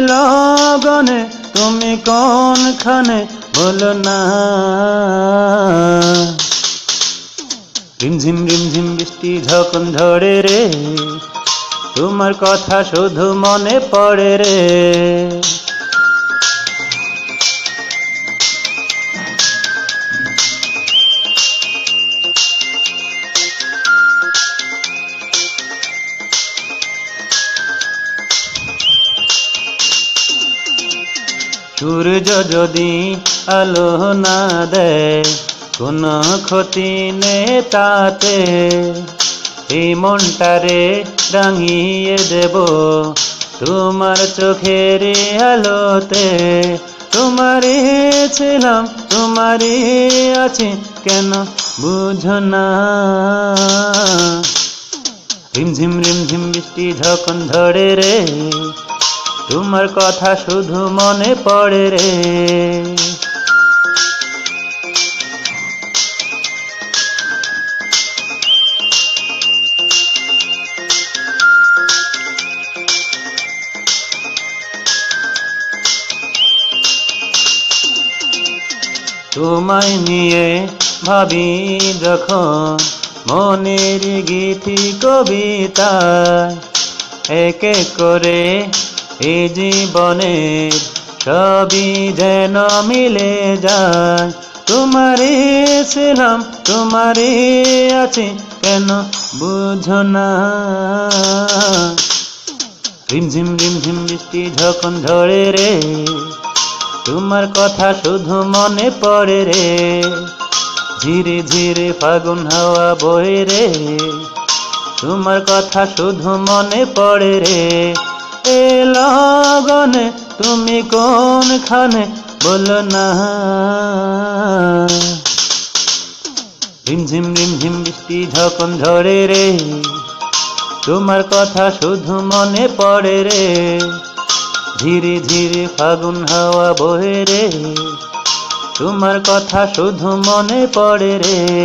লগনে তুমি কোনখানে বলো না? রিমঝিম রিমঝিম বৃষ্টি যখন ঝরে রে। তোমার কথা শুধু মনে পড়ে রে। সূর্য যদি আলো না দেয়, কোনো ক্ষতি নেই তাতে। এই মনটারে রাঙিয়ে দেব তোমার চোখের আলোতে। তোমারই ছিলাম, তোমারই আছি, কেন বুঝো না। রিমঝিম রিমঝিম বৃষ্টি যখন ধরে রে তোমার কথা শুধু মনে পড়ে রে। তোমায় নিয়ে ভাবি যখন মনের গীতি কবিতা এক এক করে এই জীবনের সবই যেন মিলে যায়। তোমারই ছিলাম তোমারই আছি, কেন বুঝো না? রিমঝিম রিমঝিম বৃষ্টি যখন ঝরে রে, তোমার কথা শুধু মনে পড়ে রে। ধীরে ধীরে ফাগুন হাওয়া বয়ে রে, তোমার কথা শুধু মনে পড়ে রে। এ লগনে তুমি কোনখানে বলো না? রিমঝিম রিমঝিম বৃষ্টি যখন ঝরে রে। তোমার কথা শুধু মনে পড়ে রে। ধীরে ধীরে ফাগুন হাওয়া বহে রে। তোমার কথা শুধু মনে পড়ে রে।